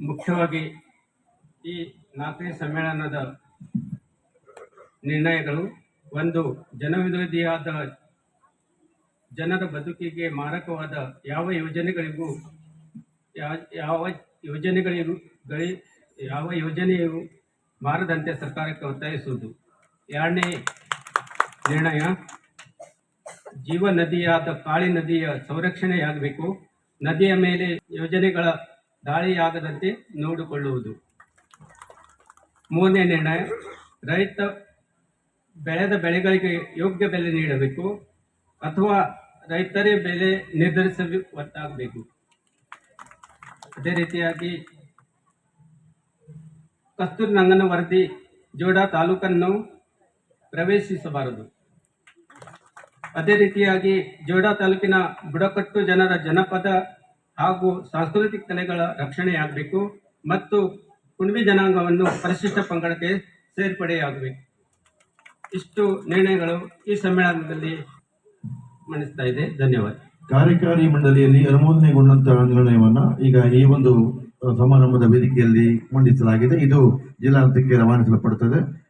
ಮುಖ್ಯವಾಗಿ ಈ ನಾಲ್ಕನೇ ಸಮ್ಮೇಳನದ ನಿರ್ಣಯಗಳು ಒಂದು ಜನವಿರೋಧಿಯಾದ ಜನರ ಬದುಕಿಗೆ ಮಾರಕವಾದ ಯಾವ ಯೋಜನೆಗಳಿಗೂ ಯಾವ ಯೋಜನೆಗಳಿಗೂ ಗಳಿ ಯಾವ ಯೋಜನೆಯು ಮಾರದಂತೆ ಸರ್ಕಾರಕ್ಕೆ ಒತ್ತಾಯಿಸುವುದು. ಎರಡನೇ ನಿರ್ಣಯ ಜೀವ ನದಿಯಾದ ಕಾಳಿ ನದಿಯ ಸಂರಕ್ಷಣೆಯಾಗಬೇಕು. ನದಿಯ ಮೇಲೆ ಯೋಜನೆಗಳ ದಾಳಿಯಾಗದಂತೆ ನೋಡಿಕೊಳ್ಳುವುದು. ಮೂರನೇ ನಿರ್ಣಯ, ರೈತ ಬೆಳೆದ ಬೆಳೆಗಳಿಗೆ ಯೋಗ್ಯ ಬೆಲೆ ನೀಡಬೇಕು ಅಥವಾ ರೈತರೇ ಬೆಲೆ ನಿರ್ಧರಿಸಲು ಒತ್ತಾಗಬೇಕು ಅದೇ ರೀತಿಯಾಗಿ ಕಸ್ತೂರಿ ನಂಗನ ವರದಿ ಜೋಡಾ ತಾಲೂಕನ್ನು ಪ್ರವೇಶಿಸಬಾರದು. ಅದೇ ರೀತಿಯಾಗಿ ಜೋಡಾ ತಾಲೂಕಿನ ಬುಡಕಟ್ಟು ಜನರ ಜನಪದ ಹಾಗೂ ಸಾಂಸ್ಕೃತಿಕ ಕಲೆಗಳ ರಕ್ಷಣೆಯಾಗಬೇಕು ಮತ್ತು ಕುಣಿಬಿ ಜನಾಂಗವನ್ನು ಪರಿಶಿಷ್ಟ ಪಂಗಡಕ್ಕೆ ಸೇರ್ಪಡೆಯಾಗಬೇಕು ಇಷ್ಟು ನಿರ್ಣಯಗಳು ಈ ಸಮ್ಮೇಳನದಲ್ಲಿ ಮಂಡಿಸ್ತಾ ಇದೆ. ಧನ್ಯವಾದ. ಕಾರ್ಯಕಾರಿ ಮಂಡಳಿಯಲ್ಲಿ ಅನುಮೋದನೆಗೊಂಡಂತಹ ನಿರ್ಣಯವನ್ನು ಈಗ ಈ ಒಂದು ಸಮಾರಂಭದ ವೇದಿಕೆಯಲ್ಲಿ ಮಂಡಿಸಲಾಗಿದೆ. ಇದು ಜಿಲ್ಲಾ ಹಂತಕ್ಕೆ ರವಾನಿಸಲ್ಪಡುತ್ತದೆ.